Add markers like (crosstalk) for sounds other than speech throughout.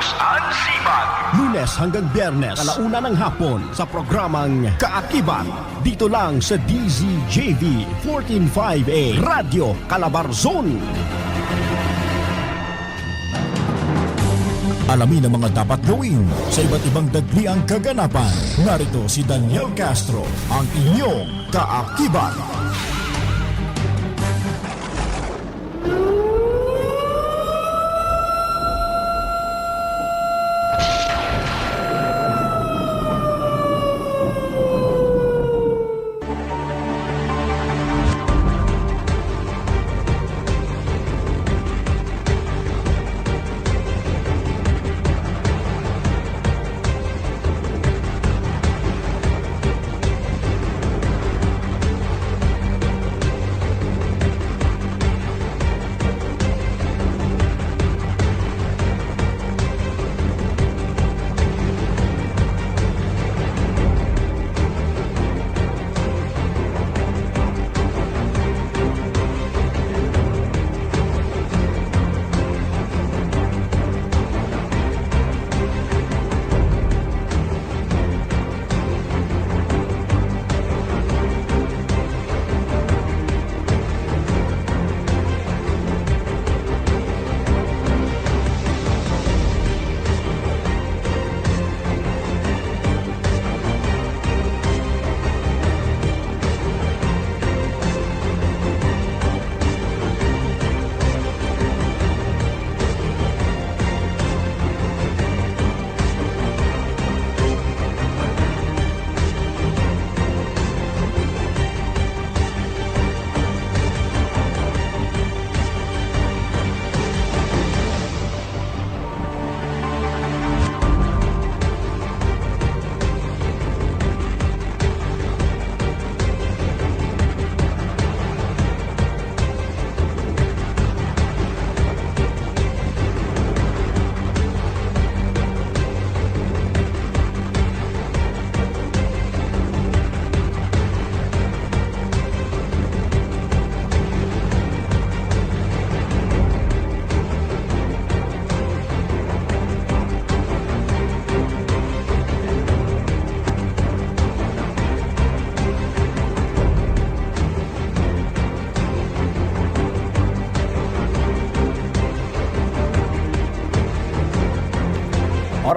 Rose Ann Sibag. Lunes hanggang Biyernes, alauna ng hapon sa programang Kaakibat. Dito lang sa DZJV 145A Radio Calabarzon. Alamin ang mga dapat gawin sa iba't ibang dagliang kaganapan. Narito si Daniel Castro, ang inyong kaakibat.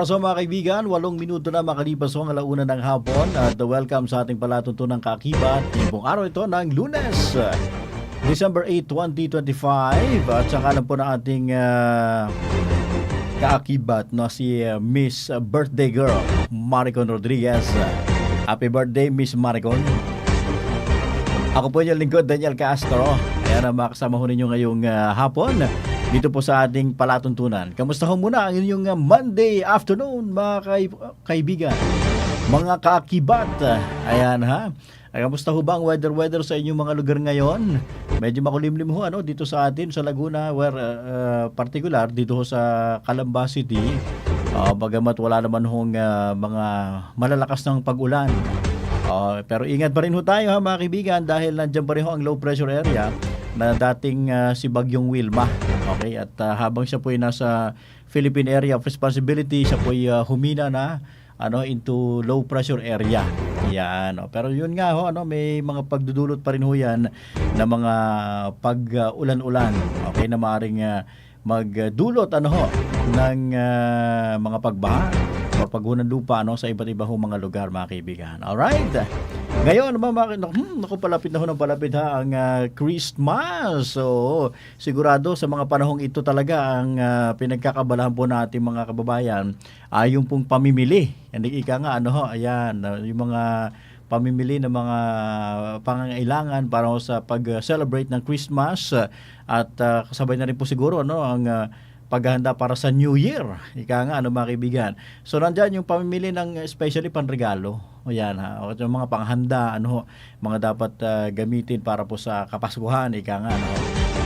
Oras mo mga kaibigan, walong minuto na makalipas ang alauna ng hapon at welcome sa ating palatuntunang kakibat. Yung pong araw ito ng lunes, December 8, 2025 at saka lang po na ating ah, kaakibat no, si ah, Miss Birthday Girl, Maricon Rodriguez. Happy birthday, Miss Maricon. Ako po yung lingkod, Daniel Castro. Ayan ang makasama ho ninyo ngayong ah, hapon dito po sa ating palatuntunan. Kamusta ho muna ang inyong ah, Monday afternoon, mga kaib- kaibigan? Mga kaakibat. Ayan ha. Ay, kamusta ho ba ang weather-weather sa inyong mga lugar ngayon? Medyo makulimlim ho ano, dito sa atin sa Laguna where ah, ah, particular dito ho sa Calamba City. Ah, bagamat wala naman hong ah, mga malalakas ng pag-ulan. Ah, pero ingat pa rin ho tayo ha mga kaibigan dahil nandiyan pa rin ho ang low pressure area na dating ah, si Bagyong Wilma. Okay, at ah, habang siya po ay nasa Philippine Area of Responsibility, siya po ay ah, humina na ano into low pressure area. Yan. oh. Pero yun nga ho, ano, may mga pagdudulot pa rin ho yan na mga pag-ulan-ulan. Okay, na maaaring ah, magdulot ano ho ng ah, mga pagbaha o paghunan lupa no sa iba't iba ho mga lugar mga kaibigan. All right. Ngayon, mga naku, hmm, naku, palapit na ho ng palapit ha ang ah, Christmas. So, sigurado sa mga panahong ito talaga ang ah, pinagkakabalahan po natin mga kababayan ay yung pong pamimili. Hindi ika nga ano ho, ayan, ah, yung mga pamimili ng mga pangangailangan para sa pag-celebrate ng Christmas ah, at ah, kasabay na rin po siguro ano ang ah, paghahanda para sa New Year. Ika nga, ano mga kaibigan. So, nandyan yung pamimili ng especially panregalo. O yan ha. O yung mga panghanda, ano mga dapat ah, gamitin para po sa kapaskuhan. Ika nga, ano.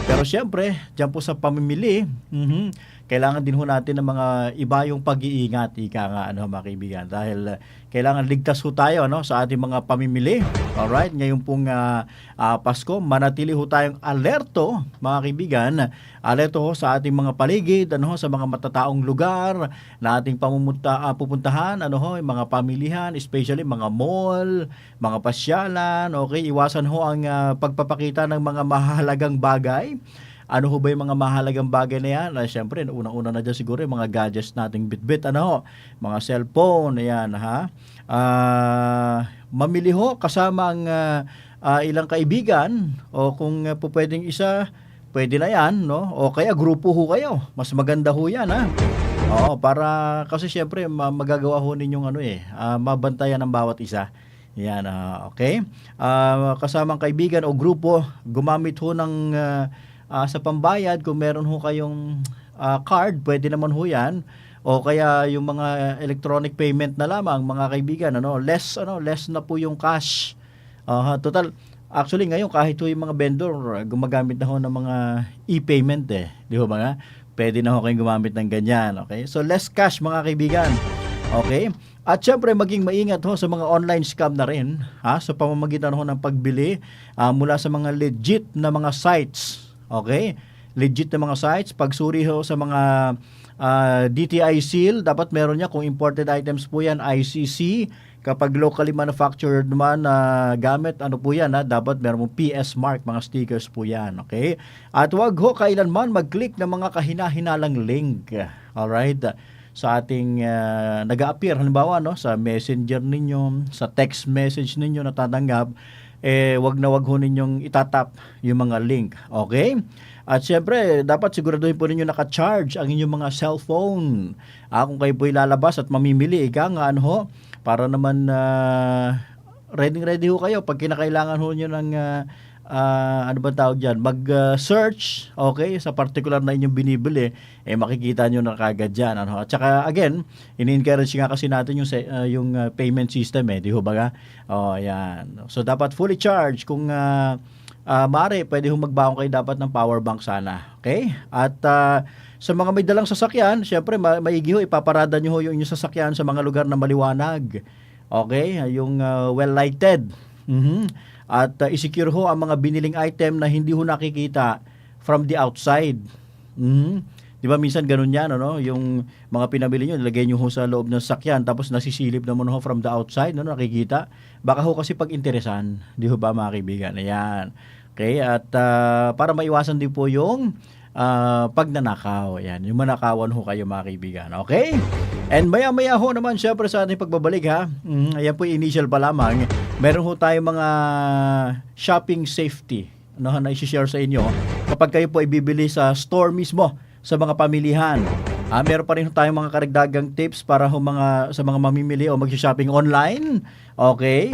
Pero syempre, dyan po sa pamimili, mhm, kailangan din ho natin ng mga iba yung pag-iingat, ika nga, ano, mga kaibigan. Dahil uh, kailangan ligtas ho tayo no, sa ating mga pamimili. Alright, ngayon pong uh, uh, Pasko, manatili ho tayong alerto, mga kaibigan. Alerto ho sa ating mga paligid, ano, ho, sa mga matataong lugar na ating pamumunta, uh, pupuntahan, ano ho, mga pamilihan, especially mga mall, mga pasyalan, okay, iwasan ho ang uh, pagpapakita ng mga (laughs) mahalagang bagay. Ano ho ba yung mga mahalagang bagay na yan? Ah, Siyempre, unang-una na dyan siguro yung mga gadgets nating bitbit, ano ho? Mga cellphone, ayan, ha? Ah, mamili ho kasama ang ah, ah, ilang kaibigan o kung uh, po pwedeng isa, pwede na yan, no? O kaya grupo ho kayo. Mas maganda ho yan, ha? Oo, para kasi siyempre ma- magagawa ho ninyong ano eh, ah, mabantayan ng bawat isa. Yan, ah, okay? Ah, kasamang kaibigan o grupo, gumamit ho ng ah, ah, sa pambayad kung meron ho kayong ah, card, pwede naman ho 'yan. O kaya yung mga electronic payment na lamang mga kaibigan, ano, less ano, less na po yung cash. Aha, total actually ngayon kahit yung mga vendor gumagamit na ho ng mga e-payment eh. Di ba nga? Pwede na ho kayong gumamit ng ganyan, okay? So less cash mga kaibigan. Okay? At syempre maging maingat ho sa mga online scam na rin ha sa pamamagitan ho ng pagbili ah, mula sa mga legit na mga sites. Okay? Legit na mga sites, pagsuri ho sa mga ah, DTI seal, dapat meron niya kung imported items po yan, ICC. Kapag locally manufactured naman na gamit, ano po yan ha, dapat meron mo PS mark, mga stickers po yan. Okay? At wag ho kailanman mag-click ng mga kahina-hinalang link. Alright? sa ating uh, nag-appear halimbawa no sa messenger ninyo sa text message ninyo na tatanggap eh wag na wag ho ninyong itatap yung mga link okay? At syempre dapat siguraduhin po ninyo naka-charge ang inyong mga cellphone. Ah, kung kayo po ilalabas at mamimili ika nga ano ho? Para naman uh, ready ready ho kayo pag kinakailangan ho nyo ng uh, ah, ano ba tawag dyan, mag-search, okay, sa particular na inyong binibili, eh makikita nyo na kagad dyan. Ano? At saka, again, ini-encourage nga kasi natin yung, ah, yung ah, payment system eh, di ba ga? Oh, yan. So, dapat fully charged kung uh, uh, maaari, pwede ho magbaon kayo dapat ng power bank sana. Okay? At ah, sa mga may dalang sasakyan, syempre, ma- maigi ho, ipaparada nyo ho yung inyong sasakyan sa mga lugar na maliwanag. Okay? Yung ah, well-lighted. Mhm. At uh, isecure ho ang mga biniling item na hindi ho nakikita from the outside. Mhm. 'Di ba minsan ganun 'yan ano, yung mga pinabili niyo nilagay niyo ho sa loob ng sakyan tapos nasisilip naman ho from the outside no nakikita. Baka ho kasi pag interesan, 'di ho ba mga kaibigan? Ayan. Okay, at ah, para maiwasan din po yung ah, pagnanakaw. Ayan, yung manakawan ho kayo mga kaibigan. Okay? And maya-maya ho naman syempre sa ating pagbabalik ha. Mm, ayan po initial pa lamang. Meron ho tayong mga shopping safety no, na i-share sa inyo kapag kayo po ibibili sa store mismo sa mga pamilihan. Ah, meron pa rin tayong mga karagdagang tips para ho mga sa mga mamimili o mag-shopping online. Okay?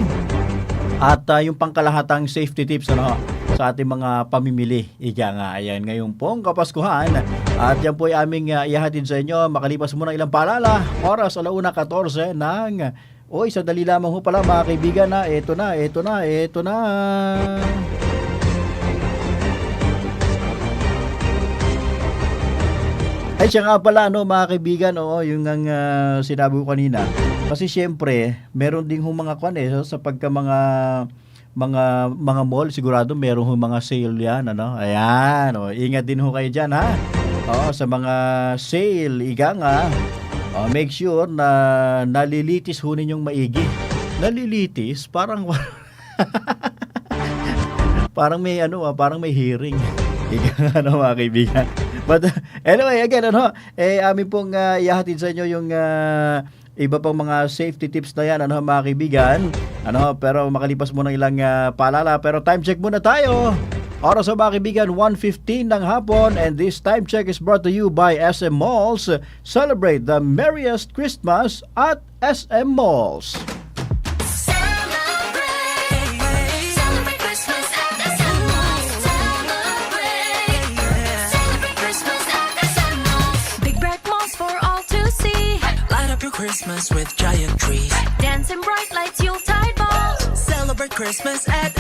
At ah, yung pangkalahatang safety tips ano sa ating mga pamimili. Ika nga, ayan ngayon pong Kapaskuhan. At yan po ay aming uh, ihahatid sa inyo. Makalipas muna ilang paalala. Oras alauna 14 ng... Oy, sadali lamang ho pala mga kaibigan na. Eto na, eto na, eto na. Ay siya nga pala no mga kaibigan, oo, yung ang ah, sinabi ko kanina. Kasi siyempre, meron ding hong mga kwan eh, sa pagka mga mga mga mall sigurado meron hong mga sale yan ano. Ayan, oh, ingat din ho kayo diyan ha. Oo, sa mga sale, iga nga. Oh, make sure na nalilitis ho ninyong maigi. Nalilitis, parang (laughs) parang may ano, ah, parang may hearing. (laughs) Ika nga, ano mga kaibigan. But uh, (laughs) anyway, again, ano, eh, amin pong uh, ihahatid sa inyo yung uh, iba pang mga safety tips na yan, ano, mga kaibigan. Ano, pero makalipas muna ilang uh, paalala. Pero time check muna tayo. Oras sa mga kaibigan, 1.15 ng hapon and this time check is brought to you by SM Malls. Celebrate the merriest Christmas at SM Malls. Celebrate, celebrate Christmas at SM Malls. Celebrate, celebrate Christmas at SM Malls. Big bright malls for all to see. Light up your Christmas with giant trees. Dancing bright lights, Yuletide balls. Celebrate Christmas at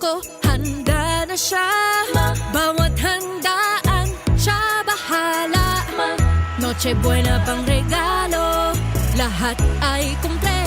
Pasko, handa na siya. Bawat handaan, siya bahala. Noche buena pang regalo. Lahat ay kumpleto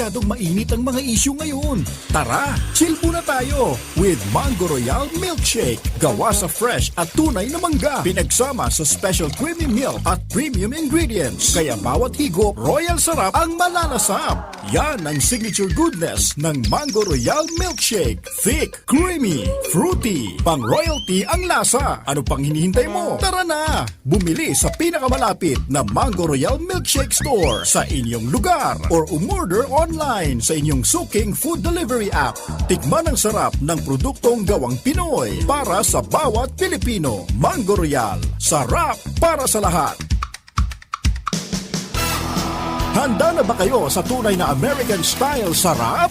Masyadong mainit ang mga issue ngayon. Tara, chill muna tayo with Mango Royal Milkshake. Gawa sa fresh at tunay na mangga. Pinagsama sa special creamy milk at premium ingredients. Kaya bawat higop, royal sarap ang malalasap. Yan ang signature goodness ng Mango Royal Milkshake. Thick, creamy, fruity. Pang royalty ang lasa. Ano pang hinihintay mo? Tara na! Bumili sa pinakamalapit na Mango Royal Milkshake Store sa inyong lugar or umorder online sa inyong suking food delivery app. Tikman ang sarap ng produktong gawang Pinoy para sa bawat Pilipino. Mango Royal. Sarap para sa lahat. Handa na ba kayo sa tunay na American style sarap?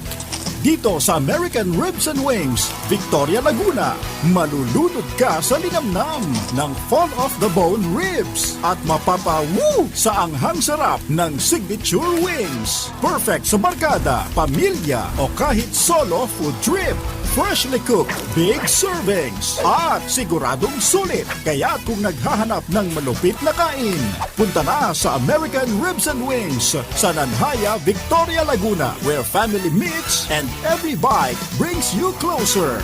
Dito sa American Ribs and Wings, Victoria Laguna, malulunod ka sa linamnam ng fall off the bone ribs at mapapawu sa anghang sarap ng signature wings. Perfect sa barkada, pamilya o kahit solo food trip. Freshly cooked, big servings at siguradong sulit. Kaya kung naghahanap ng malupit na kain, punta na sa American Ribs and Wings sa Nanhaya, Victoria, Laguna where family meets and every bite brings you closer.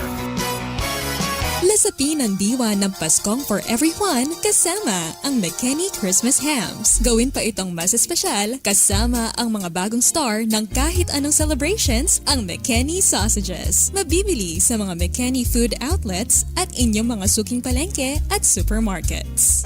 Lasapin ang diwa ng Paskong for everyone kasama ang McKinney Christmas Hams. Gawin pa itong mas espesyal kasama ang mga bagong star ng kahit anong celebrations ang McKinney Sausages. Mabibili sa mga McKinney food outlets at inyong mga suking palengke at supermarkets.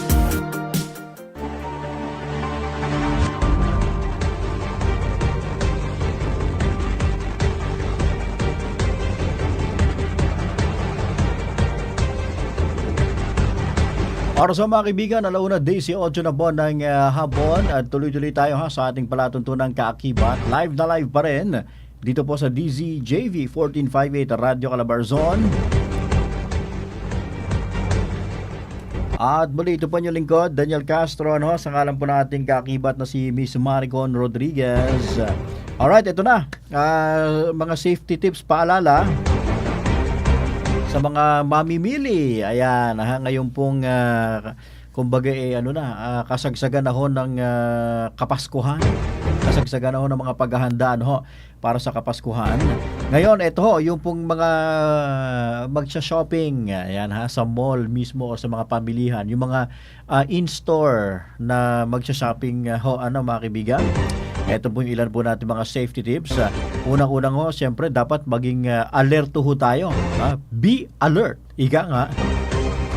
Para sa mga kaibigan, alauna day 18 na buwan ng ah, hapon at tuloy-tuloy tayo ha sa ating palatuntunang kaakibat. Live na live pa rin dito po sa DZJV 1458 Radio Calabarzon. At muli ito po yung lingkod, Daniel Castro, ano, sa ngalan po nating kaakibat na si Miss Maricon Rodriguez. Alright, ito na. Ah, mga safety tips paalala sa mga mamimili. Ayan, ha, ngayon pong ah, kumbaga eh, ano na, ah, kasagsagan na ho ng ah, Kapaskuhan. Kasagsagan na ho ng mga paghahandaan ho para sa Kapaskuhan. Ngayon, ito ho, yung pong mga magsha-shopping, ayan ha, sa mall mismo o sa mga pamilihan, yung mga ah, in-store na magsha-shopping ho, ano mga kaibigan, ito po yung ilan po natin mga safety tips. Uh, Unang-unang ho, siyempre dapat maging uh, alerto ho tayo. ha? Be alert. Ika nga.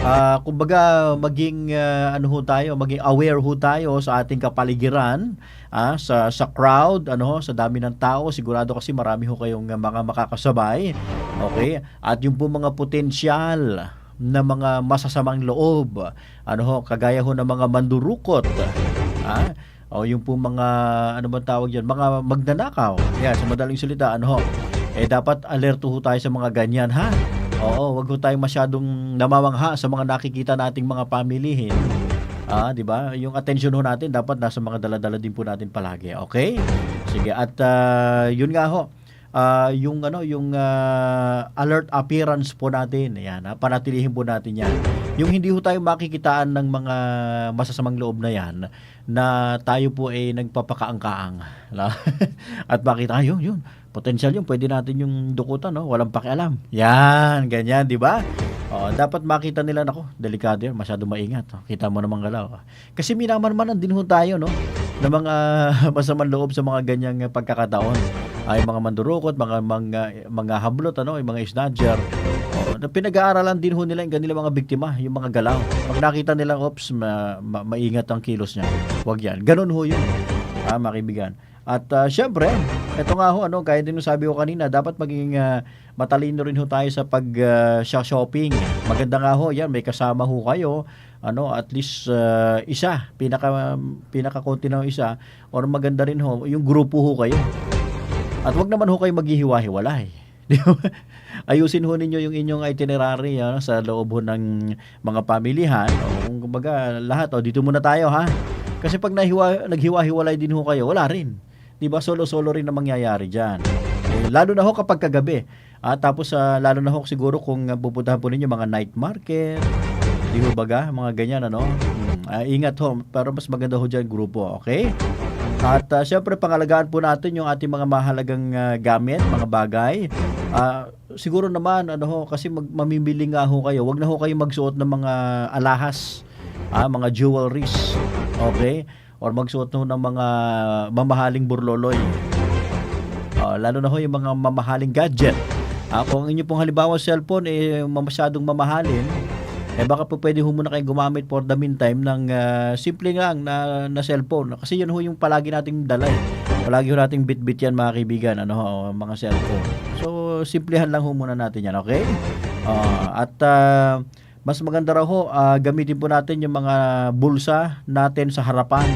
Ah, kumbaga maging uh, ano ho tayo, maging aware ho tayo sa ating kapaligiran, ah, sa sa crowd, ano ho, sa dami ng tao, sigurado kasi marami ho kayong uh, mga makakasabay. Okay? At yung po mga potensyal na mga masasamang loob, ano ho, kagaya ho ng mga mandurukot, ah, o yung po mga ano ba tawag diyan, mga magnanakaw. Yeah, sa madaling salita, ano ho, eh dapat alerto ho tayo sa mga ganyan ha. Oo, wag ho tayong masyadong namamangha sa mga nakikita nating mga pamilihin. Ah, 'di ba? Yung attention ho natin dapat nasa mga dala-dala din po natin palagi. Okay? Sige, at ah, yun nga ho. Ah, yung ano, yung ah, alert appearance po natin. Ayan, panatilihin po natin 'yan. Yung hindi ho tayo makikitaan ng mga masasamang loob na 'yan na tayo po ay nagpapakaangkaang. (laughs) At bakit ah, yun. Potensyal yun, pwede natin yung dukutan, no? Walang pakialam. Yan, ganyan, di ba? Oh, dapat makita nila nako, delikado 'yan, masyado maingat. Oh, kita mo namang galaw. Kasi minaman-manan din ho tayo, no? ng mga (laughs) masamang loob sa mga ganyang pagkakataon. Ay mga mandurukot, mga mga mga hablot ano, yung mga snatcher. Oh, na pinag-aaralan din ho nila yung kanilang mga biktima, yung mga galaw. Pag nakita nila, ops, ma, ma- maingat ang kilos niya. Huwag yan. Ganun ho yun. Ah, mga kaibigan. At ah, syempre, ito nga ho, ano, kaya din sabi ko kanina, dapat maging ah, matalino rin ho tayo sa pag siya shopping. Maganda nga ho, yan, may kasama ho kayo. Ano, at least ah, isa, pinaka pinaka konti na isa or maganda rin ho, yung grupo ho kayo. At wag naman ho kayo maghihiwa-hiwalay. (laughs) Ayusin ho ninyo yung inyong itinerary ano, sa loob ho ng mga pamilihan. O, kung kumbaga, lahat, o, dito muna tayo ha. Kasi pag nahiwa, naghiwa-hiwalay din ho kayo, wala rin. Di ba? Solo-solo rin na mangyayari dyan. Eh, lalo na ho kapag kagabi. At tapos, ah, lalo na ho siguro kung ah, pupuntahan po ninyo mga night market, di ho baga, mga ganyan, ano? Hmm, ah, ingat ho, pero mas maganda ho dyan grupo, okay? At uh, syempre pangalagaan po natin yung ating mga mahalagang ah, gamit, mga bagay. Ah, siguro naman ano ho kasi mag, mamimili nga ho kayo. Wag na ho kayo magsuot ng mga alahas, ah, mga jewelries. Okay? Or magsuot ho ng mga mamahaling burloloy. Ah, lalo na ho yung mga mamahaling gadget. Ah, kung inyo pong halimbawa cellphone eh masyadong mamahalin, eh baka po pwede ho muna kayo gumamit for the meantime ng ah, simple lang na, na cellphone. Kasi yun ho yung palagi nating dala eh. Palagi ho nating bit-bit yan mga kaibigan, ano ho, mga cellphone. So, simplehan lang ho muna natin yan, okay? Ah, at ah, mas maganda raw ho, ah, gamitin po natin yung mga bulsa natin sa harapan.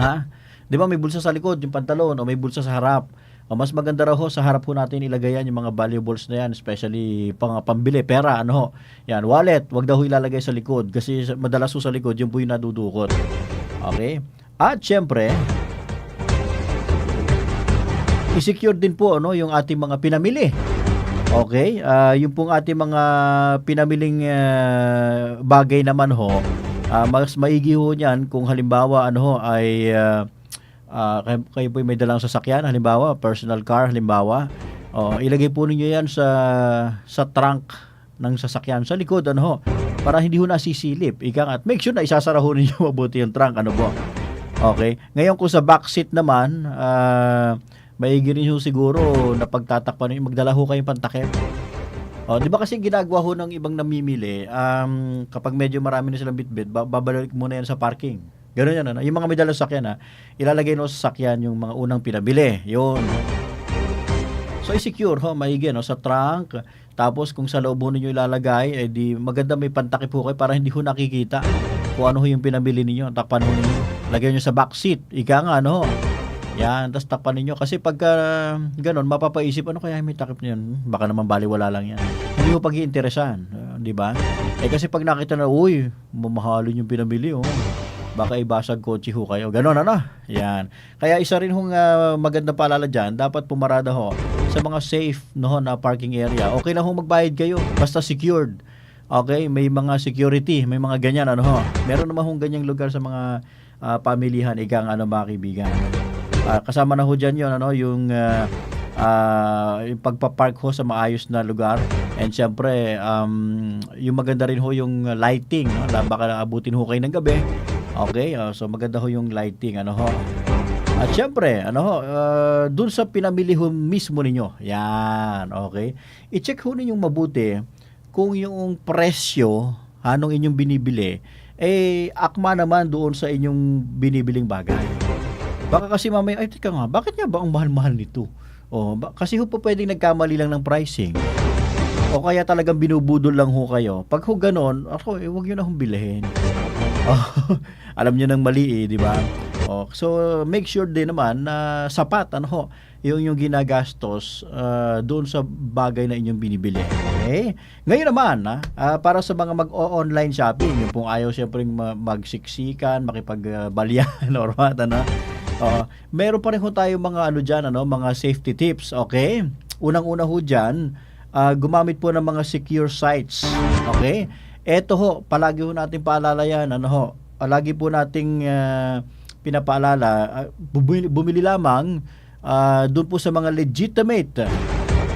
Ha? 'Di ba may bulsa sa likod, yung pantalon o may bulsa sa harap. O mas maganda raw ho sa harap ho natin ilagay yan yung mga valuables na yan, especially pang pambili, pera, ano ho. Yan, wallet, wag daw ho ilalagay sa likod kasi madalas ho sa likod yung yung nadudukot. Okay? At syempre, i-secure din po ano yung ating mga pinamili. Okay? Ah, yung pong ating mga pinamiling ah, bagay naman ho, ah, mas maigi ho niyan kung halimbawa ano ho ay ah, ah, kayo, kayo po may dalang sasakyan, halimbawa personal car, halimbawa. Oh, ilagay po ninyo yan sa sa trunk ng sasakyan sa likod ano ho para hindi ho nasisilip. Ika at make sure na isasara ho ninyo (laughs) mabuti yung trunk ano po. Okay. Ngayon kung sa back seat naman, ah maigi rin ho siguro na pagtatakpan ninyo, magdala ho kayong pantakip. Oh, 'di ba kasi ginagawa ho ng ibang namimili, um, kapag medyo marami na silang bitbit, ba- babalik muna yan sa parking. Ganun yan, ano? Yung mga may dalang sakyan, ha, ilalagay no sa sakyan yung mga unang pinabili. Yun. So, i-secure ho, maigi, no, sa trunk. Tapos, kung sa loob ninyo ilalagay, eh, di maganda may pantakip ho kayo para hindi ho nakikita kung ano ho yung pinabili ninyo. Takpan ho ninyo. Lagyan nyo sa back seat. Ika nga, ano ho. Yan, tapos takpan ninyo. Kasi pagka ganun, mapapaisip, ano kaya may takip niyan? Baka naman baliwala lang yan. Hindi mo pag-iinteresan. uh, di ba? Eh kasi pag nakita na, uy, mamahalin yung pinabili, oh. Baka ibasag kotse ho kayo. Ganon, ano? Yan. Kaya isa rin hong uh, magandang paalala dyan, dapat pumarada ho sa mga safe no, na parking area. Okay lang ho magbayad kayo, basta secured. Okay, may mga security, may mga ganyan, ano ho. Meron naman hong ganyang lugar sa mga ah, pamilihan, ikang ano mga kaibigan. Ah, kasama na ho dyan yun, ano, yung, ah, ah, yung pagpapark ho sa maayos na lugar. And syempre, um, yung maganda rin ho yung lighting. No? Baka abutin ho kayo ng gabi. Okay, ah, so maganda ho yung lighting. Ano ho? At syempre, ano ho, ah, dun sa pinamili ho mismo ninyo. Yan, okay. I-check ho ninyong mabuti kung yung presyo anong inyong binibili eh akma naman doon sa inyong binibiling bagay. Baka kasi mamaya, ay teka nga, bakit nga ba ang mahal-mahal nito? Ba, kasi ho po pwedeng nagkamali lang ng pricing. O kaya talagang binubudol lang ho kayo. Pag ho ganon, ako, eh, huwag nyo na hong bilhin. (laughs) Alam nyo nang mali eh, di ba? Oh, so, make sure din naman na sapat, ano ho, yung yung ginagastos ah, doon sa bagay na inyong binibili. Okay? Ngayon naman, ha, ah, para sa mga mag-online shopping, yung pong ayaw siyempre ma- magsiksikan, makipagbalyan (laughs) or what, ano? Oo. meron pa rin ho tayo mga ano dyan, ano, mga safety tips, okay? Unang-una ho dyan, ah, gumamit po ng mga secure sites, okay? Eto ho, palagi ho natin paalala yan, ano ho, palagi po nating ah, pinapaalala, ah, bumili, bumili lamang ah, doon po sa mga legitimate,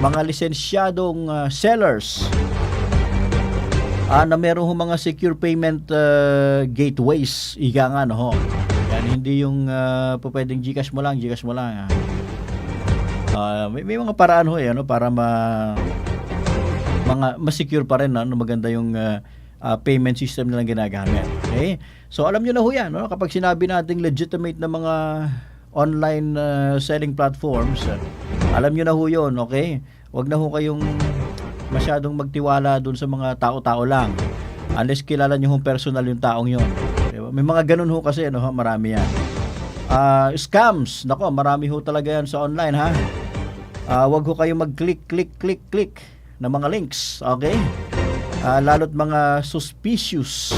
mga lisensyadong ah, sellers, Ah, na meron ho mga secure payment uh, gateways. Ika nga, no ho. Yan, hindi yung uh, pwedeng Gcash mo lang, Gcash mo lang. Ah, may, may mga paraan ho eh, ano, para ma mga ma-secure pa rin no, maganda yung ah, ah, payment system nilang ginagamit. Okay? So alam niyo na ho yan, no? kapag sinabi nating legitimate na mga online ah, selling platforms, ah, alam niyo na ho yun, okay? Huwag na ho kayong masyadong magtiwala dun sa mga tao-tao lang. Unless kilala niyo ho personal yung taong yon. Diba? May mga ganun ho kasi, ano, marami yan. Ah, scams, nako, marami ho talaga yan sa online ha. Ah, wag ho kayong mag-click, click, click, click ng mga links, okay? Ah, lalo't mga suspicious.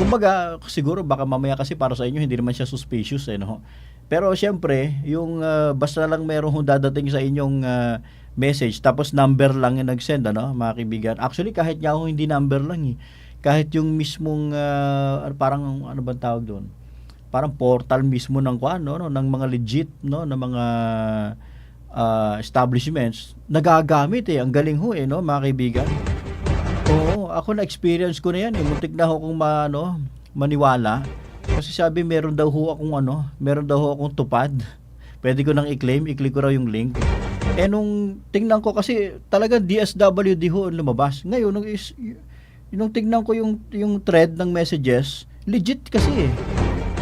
Kumbaga, siguro baka mamaya kasi para sa inyo hindi naman siya suspicious eh, no? Pero syempre, yung ah, basta lang meron hong dadating sa inyong ah, message tapos number lang yung nag-send ano, mga kaibigan. Actually kahit nga ho hindi number lang eh. Kahit yung mismong ah, parang ano bang tawag doon? Parang portal mismo ng kuan no, no ng mga legit no ng mga ah, establishments nagagamit eh. Ang galing ho eh no, mga kaibigan. Oo, ako na-experience ko na yan eh. Muntik na ako kung ma, ano, maniwala. Kasi sabi meron daw ho akong ano, meron daw ho akong tupad. Pwede ko nang i-claim, i-click ko raw yung link. Eh nung tingnan ko kasi talagang DSWD ho ang lumabas. Ngayon nung is nung tingnan ko yung yung thread ng messages, legit kasi eh.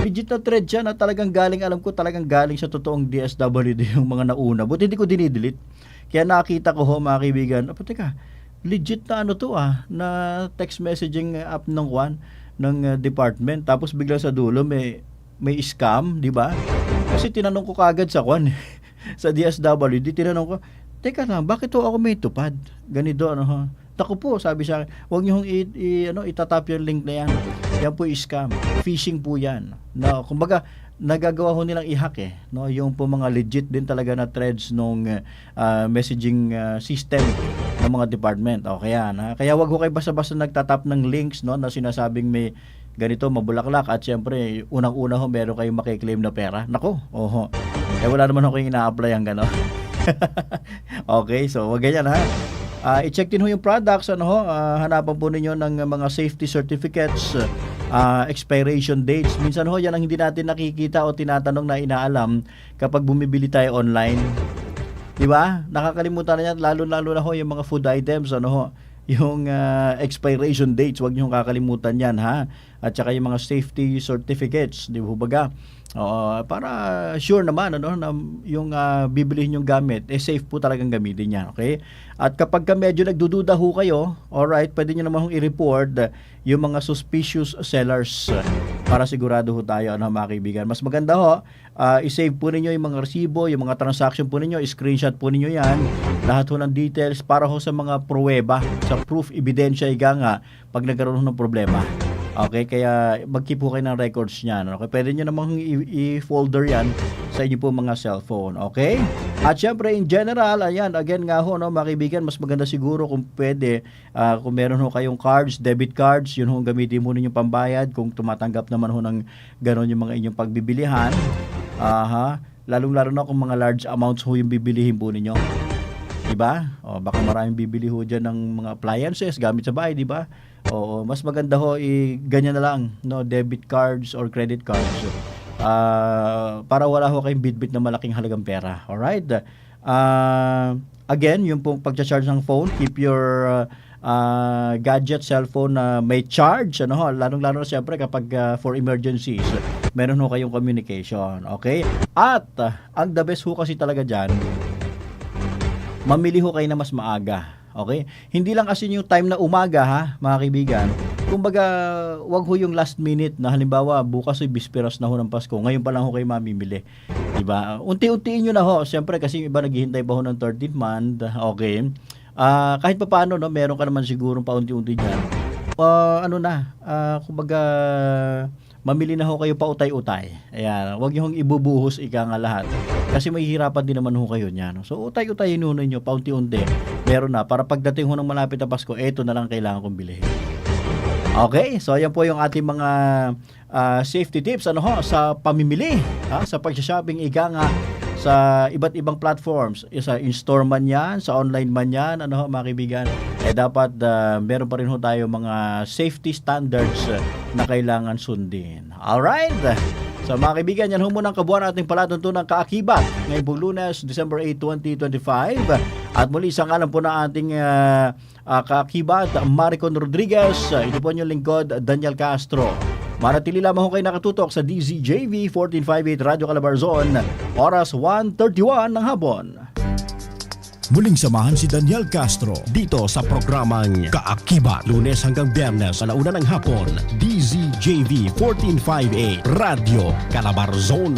Legit na thread siya na talagang galing, alam ko talagang galing sa totoong DSWD yung mga nauna. Buti hindi ko dinidelete. Kaya nakita ko ho mga kaibigan, oh, teka, legit na ano to ah, na text messaging app ng Juan ng uh, department. Tapos bigla sa dulo may may scam, di ba? Kasi tinanong ko kagad sa Juan (laughs) sa DSWD, tinanong ko, teka lang, bakit ako may tupad? Ganito, ano ha? Tako po, sabi sa akin, huwag niyo i, i- ano, itatap yung link na yan. Yan po scam. Phishing po yan. No, kumbaga, nagagawa ho nilang i-hack eh. No? Yung po mga legit din talaga na threads nung uh, messaging uh, system ng mga department. O kaya, na, kaya wag ho kayo basta-basta nagtatap ng links no, na sinasabing may ganito, mabulaklak at syempre, unang-una ho meron kayong makiklaim na pera. Nako, oho. Eh wala naman ako yung ina-apply ang gano'n. (laughs) okay, so wag ganyan ha. Ah, i-check din ho yung products ano ho, ah, hanapan po ninyo ng mga safety certificates, ah, expiration dates. Minsan ho yan ang hindi natin nakikita o tinatanong na inaalam kapag bumibili tayo online. 'Di ba? Nakakalimutan na yan lalo-lalo na ho yung mga food items ano ho, yung ah, expiration dates, wag niyo kakalimutan 'yan ha. At saka yung mga safety certificates, 'di ba? Oo, para sure naman ano na yung ah, bibilihin yung gamit, eh safe po talagang gamitin yan, okay? At kapag ka medyo nagdududa ho kayo, alright, pwede nyo naman i-report yung mga suspicious sellers para sigurado ho tayo ano mga kaibigan. Mas maganda ho, ah, i-save po ninyo yung mga resibo, yung mga transaction po ninyo, screenshot po ninyo yan, lahat ho ng details para ho sa mga pruweba, sa proof, ebidensya, iga nga, pag nagkaroon ng problema. Okay, kaya mag-keep po kayo ng records niyan. Okay, pwede nyo namang i-folder yan sa inyo po mga cellphone. Okay? At syempre, in general, ayan, again nga ho, no, mga mas maganda siguro kung pwede, ah, kung meron ho kayong cards, debit cards, yun ho gamitin mo ninyong pambayad. Kung tumatanggap naman ho ng gano'n yung mga inyong pagbibilihan. Aha. Lalong-lalo na kung mga large amounts ho yung bibilihin po ninyo. Diba? O, baka maraming bibili ho dyan ng mga appliances gamit sa bahay, di ba? Oo, mas maganda ho i ganyan na lang, no, debit cards or credit cards. Ah, para wala ho kayong bitbit na malaking halagang pera. All right? Ah, again, yung pong pagcha-charge ng phone, keep your uh, ah, gadget, cellphone na may charge, ano ho, lalong-lalo siyempre kapag ah, for emergencies, meron ho kayong communication, okay? At ah, ang the best ho kasi talaga dyan, mamili ho kayo na mas maaga. Okay? Hindi lang kasi yung time na umaga ha, mga kaibigan. Kumbaga, wag ho yung last minute na halimbawa bukas ay bisperas na ho ng Pasko. Ngayon pa lang ho kayo mamimili. 'Di ba? Unti-untiin niyo na ho. Siyempre kasi iba naghihintay pa ho ng 13th month. Okay? ah, kahit pa paano, no, meron ka naman sigurong paunti-unti dyan. Ah, ano na, ah, kumbaga, mamili na ho kayo pa utay-utay. Ayan, huwag niyo hong ibubuhos ika nga lahat. Kasi mahihirapan din naman ho kayo niyan. So, utay-utayin ho ninyo, paunti-unti. Meron na, para pagdating ho ng malapit na Pasko, eto na lang kailangan kong bilhin. Okay, so ayan po yung ating mga ah, safety tips ano ho sa pamimili, ha, sa pag-shopping ika nga sa iba't ibang platforms, sa in-store man 'yan, sa online man 'yan, ano ho mga kaibigan, eh dapat ah, meron pa rin ho tayo mga safety standards ah, na kailangan sundin. All right. So mga kaibigan, yan ho muna ang kabuuan nating palatuntunan kaakibat ngayong pong lunes, December 8, 2025. At muli sa ngalan po ng ating uh, uh, kaakibat, Maricon Rodriguez. Uh, ito po yung lingkod, Daniel Castro. Manatili lamang ho kayo nakatutok sa DZJV 1458 Radio Calabarzon, oras 1.31 ng hapon. Muling samahan si Daniel Castro dito sa programang Kaakibat. Lunes hanggang Biyernes sa launa ng hapon. DZJV 1458 Radio Calabarzon.